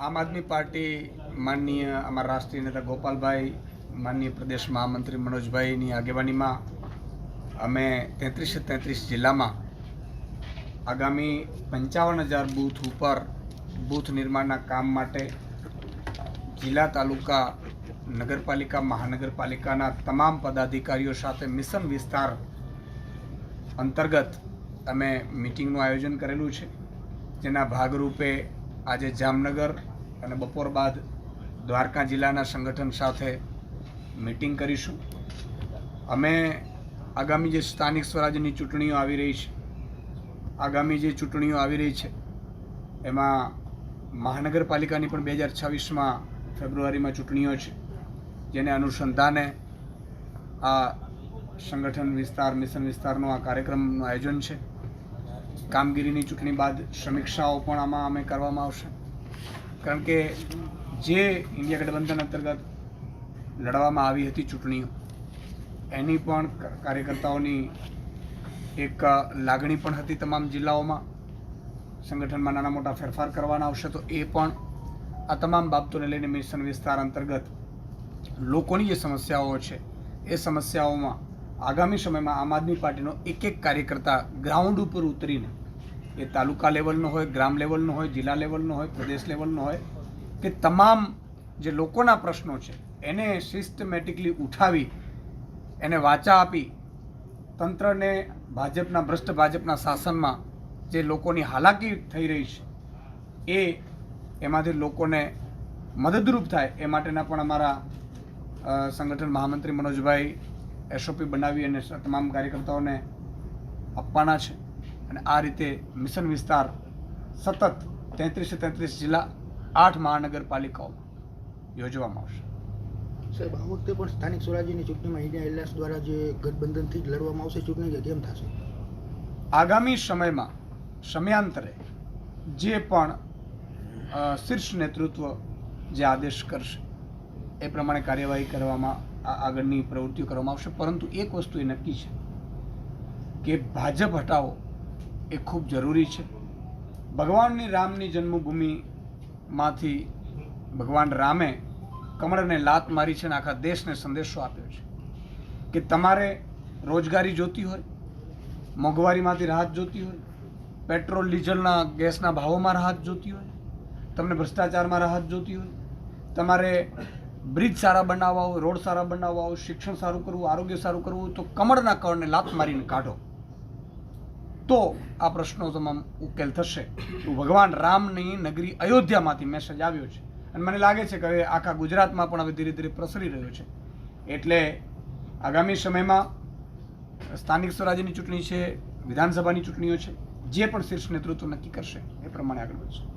આમ આદમી પાર્ટી માનનીય અમારા રાષ્ટ્રીય નેતા ગોપાલભાઈ, માનનીય પ્રદેશ મહામંત્રી મનોજભાઈની આગેવાનીમાં અમે તેત્રીસે તેત્રીસ જિલ્લામાં આગામી પંચાવન હજાર બૂથ ઉપર બૂથ નિર્માણના કામ માટે જિલ્લા તાલુકા, નગરપાલિકા, મહાનગરપાલિકાના તમામ પદાધિકારીઓ સાથે મિશન વિસ્તાર અંતર્ગત અમે મિટિંગનું આયોજન કરેલું છે. જેના ભાગરૂપે આજે જામનગર અને બપોર બાદ દ્વારકા જિલ્લાના સંગઠન સાથે મિટિંગ કરીશું. અમે આગામી જે સ્થાનિક સ્વરાજ્યની ચૂંટણીઓ આવી રહી છે, આગામી જે ચૂંટણીઓ આવી રહી છે, એમાં મહાનગરપાલિકાની પણ બે હજાર છવ્વીસમાં ફેબ્રુઆરીમાં ચૂંટણીઓ છે, જેને અનુસંધાને આ સંગઠન વિસ્તાર, મિશન વિસ્તારનો આ કાર્યક્રમનું આયોજન છે. કામગીરીની ચૂંટણી બાદ સમીક્ષાઓ પણ આમાં અમે કરવામાં આવશે. કારણ કે જે ઇન્ડિયા ગઠબંધન અંતર્ગત લડવામાં આવી હતી ચૂંટણીઓ, એની પણ કાર્યકર્તાઓની એક લાગણી પણ હતી તમામ જિલ્લાઓમાં. સંગઠનમાં નાના મોટા ફેરફાર કરવાના આવશે તો એ પણ આ તમામ બાબતોને લઈને મિશન વિસ્તાર અંતર્ગત લોકોની જે સમસ્યાઓ છે, એ સમસ્યાઓમાં આગામી સમયમાં આમ આદમી પાર્ટીનો એક એક કાર્યકર્તા ગ્રાઉન્ડ ઉપર ઉતરીને એ તાલુકા લેવલનો હોય, ગ્રામ લેવલનો હોય, જિલ્લા લેવલનો હોય, પ્રદેશ લેવલનો હોય, કે તમામ જે લોકોના પ્રશ્નો છે, એને સિસ્ટમેટિકલી ઉઠાવી, એને વાચા આપી, તંત્રને ભાજપના, ભ્રષ્ટ ભાજપના શાસનમાં જે લોકોની હાલાકી થઈ રહી છે, એ એમાંથી લોકોને મદદરૂપ થાય, એ માટેના પણ અમારા સંગઠન મહામંત્રી મનોજભાઈ એસઓપી બનાવી અને તમામ કાર્યકર્તાઓને આપવાના છે. અને આ રીતે મિશન વિસ્તાર સતત તેત્રીસે તેત્રીસ જિલ્લા આઠ મહાનગરપાલિકાઓ યોજવામાં આવશે. સાહેબ આ વખતે પણ સ્થાનિક સ્વરાજ્યની ચૂંટણીમાં ઇન્ડિયા એરલાઇન્સ દ્વારા જે ગઠબંધનથી જ લડવામાં આવશે ચૂંટણી કે કેમ થશે? આગામી સમયમાં સમયાંતરે જે પણ શીર્ષ નેતૃત્વ જે આદેશ કરશે એ પ્રમાણે કાર્યવાહી કરવામાં આ આગળની પ્રવૃત્તિઓ કરવામાં આવશે. પરંતુ એક વસ્તુ એ નક્કી છે કે ભાજપ હટાવો. એ ખૂબ જરૂરી છે. ભગવાનની રામની જન્મભૂમિમાંથી ભગવાન રામે કમળને લાત મારી છે અને આખા દેશને સંદેશો આપ્યો છે કે તમારે રોજગારી જોતી હોય, મોંઘવારીમાંથી રાહત જોતી હોય, પેટ્રોલ, ડીઝલના ગેસના ભાવોમાં રાહત જોતી હોય, તમને ભ્રષ્ટાચારમાં રાહત જોતી હોય, તમારે બ્રિજ સારા બનાવવા હોય, રોડ સારા બનાવવા હોય, શિક્ષણ સારું કરવું આરોગ્ય સારું કરવું તો કમળના કળને લાત મારીને કાઢો. તો આ પ્રશ્નો તમામ ઉકેલ થશે. ભગવાન રામની નગરી અયોધ્યામાંથી મેસેજ આવ્યો છે. અને મને લાગે છે કે હવે આખા ગુજરાતમાં પણ હવે ધીરે ધીરે પ્રસરી રહ્યો છે. એટલે આગામી સમયમાં સ્થાનિક સ્વરાજ્યની ચૂંટણી છે, વિધાનસભાની ચૂંટણીઓ છે, જે પણ શીર્ષ નેતૃત્વ નક્કી કરશે, એ પ્રમાણે આગળ વધશે.